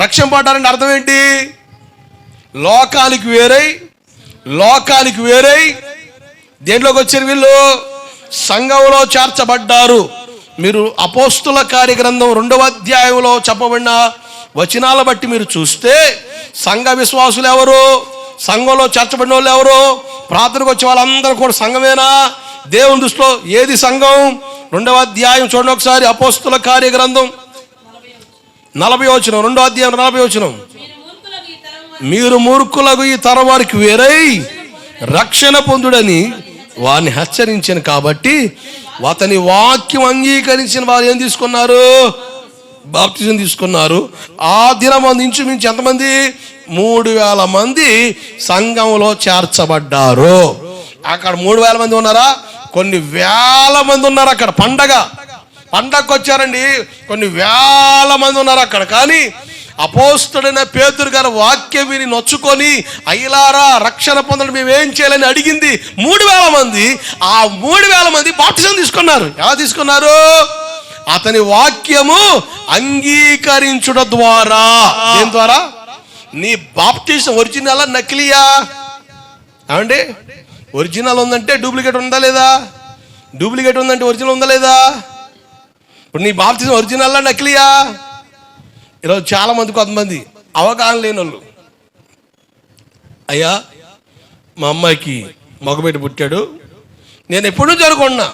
రక్షణ పడ్డారంటే అర్థం ఏంటి లోకానికి వేరై లోకానికి వేరై దేంట్లోకి వచ్చారు వీళ్ళు? సంఘంలో చేర్చబడ్డారు. మీరు అపోస్తుల కార్యగ్రంథం రెండవ అధ్యాయంలో చెప్పబడిన వచనాల బట్టి మీరు చూస్తే సంఘ విశ్వాసులు ఎవరు? సంఘంలో చేర్చబడిన వాళ్ళు ఎవరు? ప్రార్థనకు వచ్చే వాళ్ళందరూ కూడా సంఘమేనా? దేవుని దృష్టిలో ఏది సంఘం? రెండవ అధ్యాయం చూడండి ఒకసారి అపోస్తుల కార్యగ్రంథం. నలభై వచనం రెండో అధ్యాయం నలభై వచనం. మీరు మూర్ఖులకు ఈ తరం వారికి వేరై రక్షణ పొందుడని వారిని హెచ్చరించాను కాబట్టి అతని వాక్యం అంగీకరించిన వారు ఏం తీసుకున్నారు? బాప్తిజం తీసుకున్నారు. ఆ దినం ఇంచుమించు ఎంతమంది? మూడు వేల మంది సంఘంలో చేర్చబడ్డారు. అక్కడ మూడు వేల మంది ఉన్నారా? కొన్ని వేల మంది ఉన్నారు అక్కడ పండగ. పండగకు వచ్చారండి కొన్ని వేల మంది ఉన్నారు అక్కడ. కానీ అపోస్తుడైన పేదరు గారి వాక్యం విని నొచ్చుకొని అయ్యలారా రక్షణ పొందడం మేము ఏం చేయాలని అడిగింది మూడు వేల మంది. ఆ మూడు వేల మంది బాప్టిజం తీసుకున్నారు. ఎలా తీసుకున్నారు? అతని వాక్యము అంగీకరించుట ద్వారా. దేని ద్వారా? నీ బాప్టిజం ఒరిజినల్ నకిలియా? ఏమండి? ఒరిజినల్ ఉందంటే డూప్లికేట్ ఉందా లేదా? డూప్లికేట్ ఉందంటే ఒరిజినల్ ఉందా లేదా? ఇప్పుడు నీ బాప్తిజం ఒరిజినల్లా నకిలియా? ఈరోజు చాలామంది కొంతమంది అవగాహన లేని వాళ్ళు అయ్యా మా అమ్మాయికి మగబిడ్డ పుట్టాడు. నేను ఎప్పుడూ జరుగుకున్నా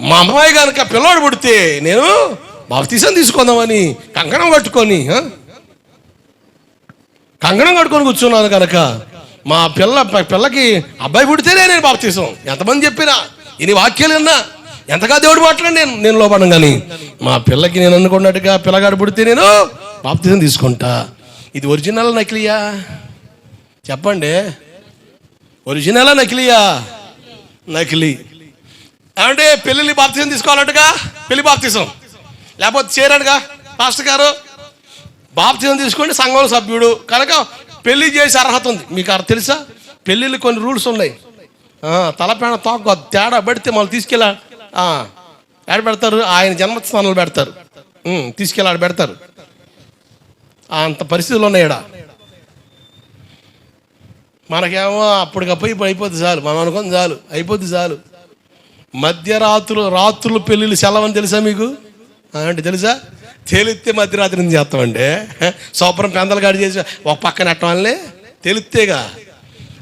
మా అమ్మాయి కనుక పిల్లోడు పుడితే నేను బాప్తీసం తీసుకుందామని కంకణం కట్టుకొని కంకణం కట్టుకొని కూర్చున్నాను కనుక మా పిల్ల పిల్లకి అబ్బాయి పుడితేనే నేను బాప్తీసం ఎంతమంది చెప్పినా ఇన్ని వాక్యాలు విన్నా ఎంతగా దేవుడు మాట్లాడి నేను నేను లోపడం కానీ మా పిల్లకి నేను అనుకున్నట్టుగా పిల్లగాడు పుడితే నేను బాప్తీసం తీసుకుంటా. ఇది ఒరిజినల్ నకిలియా? చెప్పండి. ఒరిజినల్ నకిలియా? నకిలీ. అంటే పెళ్ళిళ్ళు బాప్తీసం తీసుకోవాలంటగా? పెళ్ళి బాప్తీసం. లేకపోతే చేరాడుగా పాస్టర్ గారు? బాప్తిజం తీసుకోండి సంఘంలో సభ్యుడు. కనుక పెళ్ళి చేసే అర్హత ఉంది. మీకు అర్థం తెలుసా? పెళ్ళిళ్ళు కొన్ని రూల్స్ ఉన్నాయి. తలపైన తోక తేడా పెడితే మళ్ళీ తీసుకెళ్ళా ఎక్కడ పెడతారు? ఆయన జన్మస్థానంలో పెడతారు. తీసుకెళ్ళి ఆడ పెడతారు. అంత పరిస్థితులు ఉన్నాయి ఈడ. మనకేమో అప్పటికప్పుడు ఇప్పుడు అయిపోద్ది చాలు. మనం అనుకుంది చాలు. అయిపోద్ది చాలు. మధ్యరాత్రులు రాత్రులు పెళ్ళిళ్ళు సెలవని తెలుసా మీకు? అంటే తెలుసా? తెలిస్తే మధ్యరాత్రి నుంచి చేస్తామండి. సోపరం పెందలు కాడి చేసి ఒక పక్కన ఎట్టవాళ్ళే తెలిస్తేగా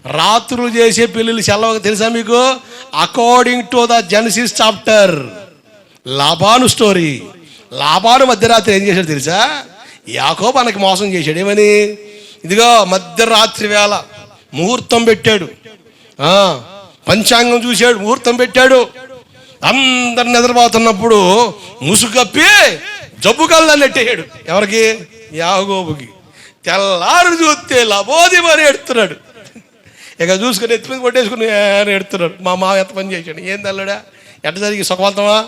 రాత్రులు చేసే పెళ్ళిళ్ళు సెలవు తెలుసా మీకు? According to the Genesis chapter Laban story Laban మధ్యరాత్రి ఏం చేశాడు తెలుసా? యాకో మనకి మోసం చేశాడు. ఏమని? ఇదిగో మధ్యరాత్రి వేళ ముహూర్తం పెట్టాడు. పంచాంగం చూశాడు ముహూర్తం పెట్టాడు. అందరు నిద్రపోతున్నప్పుడు ముసుగప్పి జబ్బు కల్లా నెట్టేయాడు ఎవరికి? యాగోబుకి తెల్లారు చూస్తే లబోది మరి ఎడుతున్నాడు ఇక చూసుకుని ఎత్తి మీద కొట్టేసుకుని ఎడుతున్నారు ఎడుతున్నాడు మా మామ ఎంత పని చేశాడు? ఏం తల్లడా ఎట్ట జరిగి సుఖవంతమా?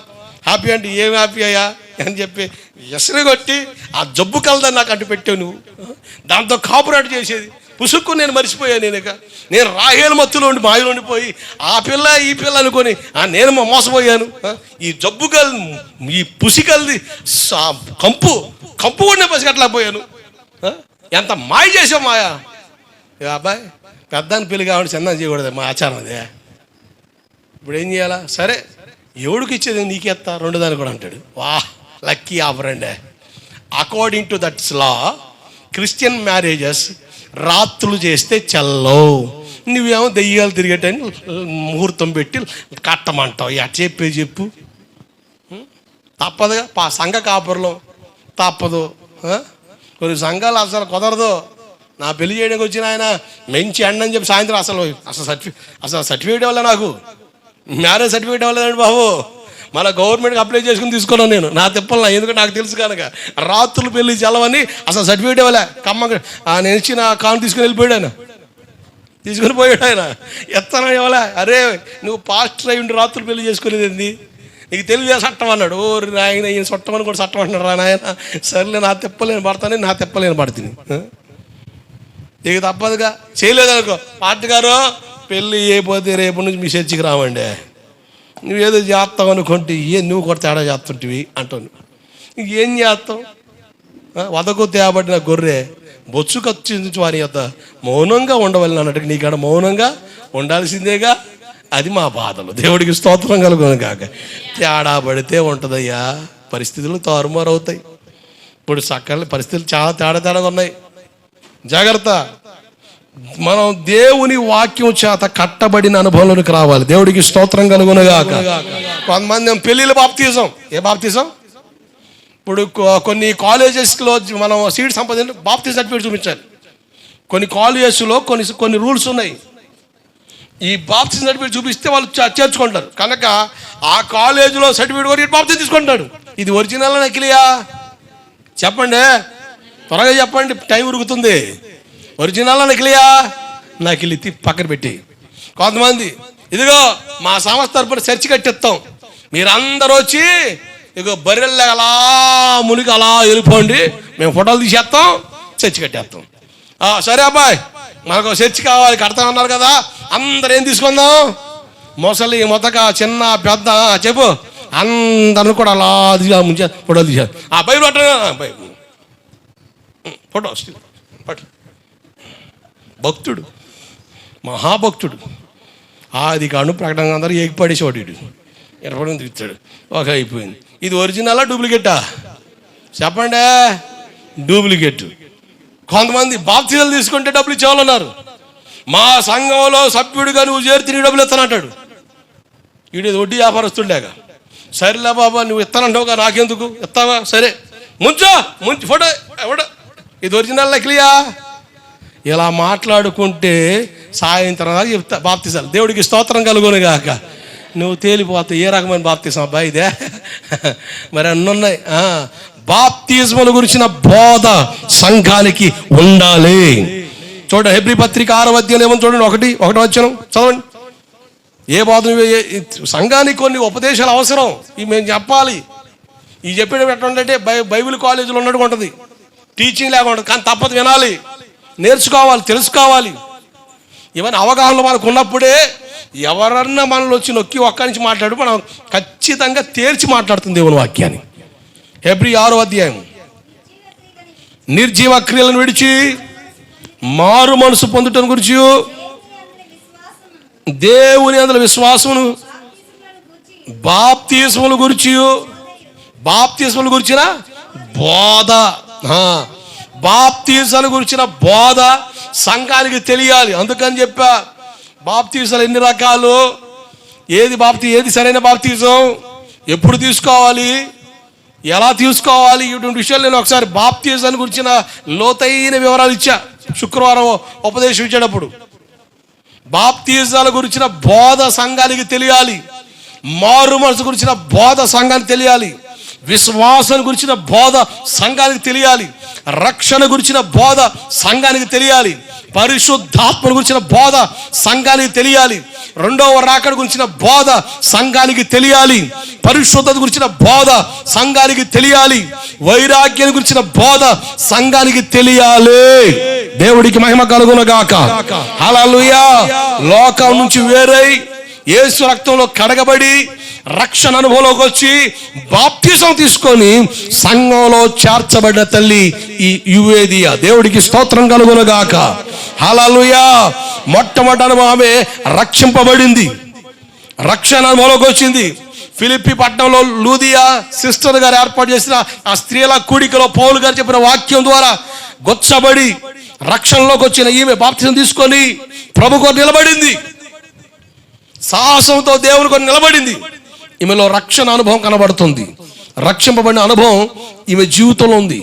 హ్యాపీ అంటే ఏం హ్యాపీ అయ్యా? అని చెప్పి ఎసరు కొట్టి ఆ జబ్బు కలదని నాకు అంటు పెట్టావు నువ్వు? దాంతో కాపురాటు చేసేది. పుసుక్కు నేను మర్చిపోయాను నేను ఇక. నేను రాహేలు మత్తులో ఉండి మాయలో ఉండిపోయి ఆ పిల్ల ఈ పిల్ల అనుకొని ఆ నేను మా- మోసపోయాను. ఈ జబ్బు కల్ ఈ పుసికల్ది కంపు కంపు కూడా పసిగట్టలేకపోయాను ఆ, ఎంత మాయ చేసావు మాయా? అబ్బాయి పెద్దాన్ని పెళ్ళి కావాలి చిన్న చేయకూడదు మా ఆచారం అదే. ఇప్పుడు ఏం చేయాలా? సరే ఎవడికి ఇచ్చేది నీకెత్త రెండు దాన్ని కూడా అంటాడు. వా lucky offer according to that's law Christian marriages రాత్రులు చేస్తే చల్లవు నువ్వేమో దెయ్యాలు తిరిగేటని ముహూర్తం పెట్టి కట్టమంటావు. ఎట్ చెప్పే. చెప్పు తప్పదుగా. పా సంఘ కాపురలో. తప్పదు. కొన్ని సంఘాలు అసలు కుదరదు. నా పెళ్ళి చేయడానికి వచ్చిన ఆయన మంచి ఎండ అని చెప్పి సాయంత్రం అసలు అసలు సర్టిఫి అసలు సర్టిఫికేట్ ఇవ్వలే నాకు. మ్యారేజ్ సర్టిఫికేట్ ఇవ్వలేదండి బాబు. మన గవర్నమెంట్కి అప్లై చేసుకుని తీసుకున్నాను నేను. నా తిప్పలు ఎందుకంటే నాకు తెలుసు కనుక. రాత్రులు పెళ్ళి చల్లవని అసలు సర్టిఫికేట్ ఇవ్వలే. కమ్మ ఆ నేను ఇచ్చిన కాను తీసుకుని వెళ్ళిపోయాడు ఆయన. తీసుకుని పోయాడు ఆయన. ఎత్తన ఇవ్వలే. అరే నువ్వు పాస్టర్ అయి ఉండి రాత్రులు పెళ్ళి చేసుకునేది ఏంది? నీకు తెలియదు చట్టం అన్నాడు? ఓ ఆయన ఈయన చట్టమని కూడా చట్టం అంటున్నాడు రా నాయన. సర్లే నా తెప్పలేని పడతానే నా తెప్పలేని పడుతుంది. ఇక తప్పదుగా. చేయలేదనుకో పార్టీ గారు పెళ్ళి అయిపోతే రేపు నుంచి మీ చర్చికి రావండి. నువ్వేదో చేస్తావు అనుకుంటే ఏ నువ్వు కూడా తేడా చేస్తుంటివి అంటాను. ఇంకేం చేస్తావు? వదకు తేబడిన గొర్రె బొచ్చు ఖర్చు వారి యొక్క మౌనంగా ఉండవలని అన్నట్టు నీకాడ మౌనంగా ఉండాల్సిందేగా? అది మా బాధలు. దేవుడికి స్తోత్రం కలుగును కాక తేడా పడితే ఉంటుందయ్యా. పరిస్థితులు తారుమారవుతాయి. ఇప్పుడు సకల పరిస్థితులు చాలా తేడా తేడాగా ఉన్నాయి. జాగ్రత్త. మనం దేవుని వాక్యం చేత కట్టబడిన అనుభవంలోకి రావాలి. దేవుడికి స్తోత్రం కలుగునగాక. కొంతమంది పెళ్ళిళ్ళ పెళ్ళిళ్ళు బాప్తీసం. ఏ బాప్తీసం? ఇప్పుడు కొన్ని కాలేజెస్లో మనం సీట్ సంపాదించి బాప్తి సర్టిఫికేట్ చూపించాలి. కొన్ని కాలేజెస్లో కొన్ని కొన్ని రూల్స్ ఉన్నాయి. ఈ బాప్తీస్ సర్టిఫికేట్ చూపిస్తే వాళ్ళు చేర్చుకుంటారు. కనుక ఆ కాలేజీలో సర్టిఫికేట్ కొరికి బాప్తి తీసుకుంటాడు ఇది ఒరిజినల్ నకిలియా చెప్పండి. త్వరగా చెప్పండి టైం ఉరుకుతుంది. ఒరిజినల్ నకిలియా నకిలి పక్కన పెట్టి. కొంతమంది ఇదిగో మా సంస్థ తరపున చర్చి కట్టిస్తాం. మీరందరూ వచ్చి ఇదిగో బర్రెల్లో అలా మునిగి అలా వెళ్ళిపోండి. మేము ఫోటోలు తీసేస్తాం చర్చి కట్టేస్తాం. సరే అబ్బాయి మనకు చర్చి కావాలి కడతామన్నారు కదా అందరూ ఏం తీసుకుందాం? మొసలి మొతక చిన్న పెద్ద చెప్పు. అందరిని కూడా అలా ముంచే ఫోటోలు తీసారు ఆ బైబిల్ పట్టండి ఫోటో ఫోటో పట్ల భక్తుడు మహాభక్తుడు ఆది కాను ప్రకటన అందరూ ఎగిపడేసేవాడు వీడు ఎరపడం తిరుగుతాడు ఒక అయిపోయింది. ఇది ఒరిజినలా డూప్లికేటా చెప్పండి. డూప్లికేట్ కొంతమంది బాప్తీలు తీసుకుంటే డబ్బులు ఇచ్చేవాళ్ళన్నారు. మా సంఘంలో సభ్యుడిగా నువ్వు చేరితే నీ డబ్బులు ఇస్తానంటాడు వీడి వడ్డీ వ్యాపారస్తుండేగా సరేలే బాబా నువ్వు ఇస్తానంటావుగా నాకెందుకు? ఇస్తావా సరే. ముంచో ముంచు ఫోటో ఫోటో. ఇది ఒరిజినల్ నకిలియా ఇలా మాట్లాడుకుంటే సాయంత్రం దాకా చెప్తా బాప్తిసాలు దేవుడికి స్తోత్రం కలుగును గాక. నువ్వు తేలిపోతావు ఏ రకమైన బాప్తిసం అబ్బాయి ఇదే? మరి అన్నున్నాయి బాప్తిజముల గురించిన బోధ సంఘానికి ఉండాలి. చూడ హెబ్రి పత్రిక ఆరో అధ్యాయం ఏమని చూడండి ఒకటి ఒకటి వచ్చాను చదవండి. ఏ బోధ ఏ- సంఘానికి కొన్ని ఉపదేశాలు అవసరం. ఇవి మేము చెప్పాలి. ఇవి చెప్పేటప్పుడు ఎట్లా ఉంటే బై బైబిల్ కాలేజీలో ఉన్నట్టు ఉంటుంది. టీచింగ్ లేకుండా కానీ తప్పదు వినాలి. నేర్చుకోవాలి తెలుసుకోవాలి. ఇవన్నీ అవగాహన మనకు ఉన్నప్పుడే ఎవరన్నా మనలో వచ్చి నొక్కి ఒక్క నుంచి మాట్లాడు మనం ఖచ్చితంగా తేల్చి మాట్లాడుతుంది దేవుని వాక్యాన్ని. ఎబ్రి ఆరో అధ్యాయం నిర్జీవ క్రియలను విడిచి మారు మనసు పొందుటం గురించి దేవుని అందులో విశ్వాసమును బాప్తీసముల గురించి బాప్తీసముల గురించిన బోధ. బాప్తీసాల గురించిన బోధ సంఘానికి తెలియాలి. అందుకని చెప్పా బాప్తీసాలు ఎన్ని రకాలు? ఏది బాప్తీ ఏది సరైన బాప్తీసం? ఎప్పుడు తీసుకోవాలి? ఎలా తీసుకోవాలి? ఇటువంటి విషయాలు నేను ఒకసారి బాప్తీసాన్ని గురించిన లోతైన వివరాలు ఇచ్చా. శుక్రవారం ఉపదేశం ఇచ్చేటప్పుడు. బాప్తీజాల గురించిన బోధ సంఘానికి తెలియాలి. మారు మనసు గురించిన బోధ సంఘానికి తెలియాలి. విశ్వాసం గురించిన బోధ సంఘానికి తెలియాలి. రక్షణ గురించిన బోధ సంఘానికి తెలియాలి. పరిశుద్ధాత్మ గురించిన బోధ సంఘానికి తెలియాలి. రెండవ రాకడ గురించిన బోధ సంఘానికి తెలియాలి. పరిశుద్ధత గురించిన బోధ సంఘానికి తెలియాలి. వైరాగ్యం గురించిన బోధ సంఘానికి తెలియాలి. దేవుడికి మహిమ కలుగునగాక. హల్లెలూయా. లోకం నుంచి వేరై యేసు రక్తంలో కడగబడి రక్షణ అనుభవంలోకి వచ్చి బాప్తిజం తీసుకొని సంఘంలో చేర్చబడిన తల్లి ఈ యువేదియా. దేవుడికి స్తోత్రం కలుగునగాక. హలలుయా మొట్టమొదటి అనుభవం ఆమె రక్షింపబడింది. రక్షణ అనుభవంలోకి వచ్చింది ఫిలిప్పి పట్టణంలో లూదియా సిస్టర్ గారు ఏర్పాటు చేసిన ఆ స్త్రీల కూడికలో పౌలు గారు చెప్పిన వాక్యం ద్వారా గొచ్చబడి రక్షణలోకి వచ్చిన ఈమె బాప్తిజం తీసుకొని ప్రభు నిలబడింది. సాహసంతో దేవుని కొరకు నిలబడింది. ఈమెలో రక్షణ అనుభవం కనబడుతుంది. రక్షింపబడిన అనుభవం ఈమె జీవితంలో ఉంది.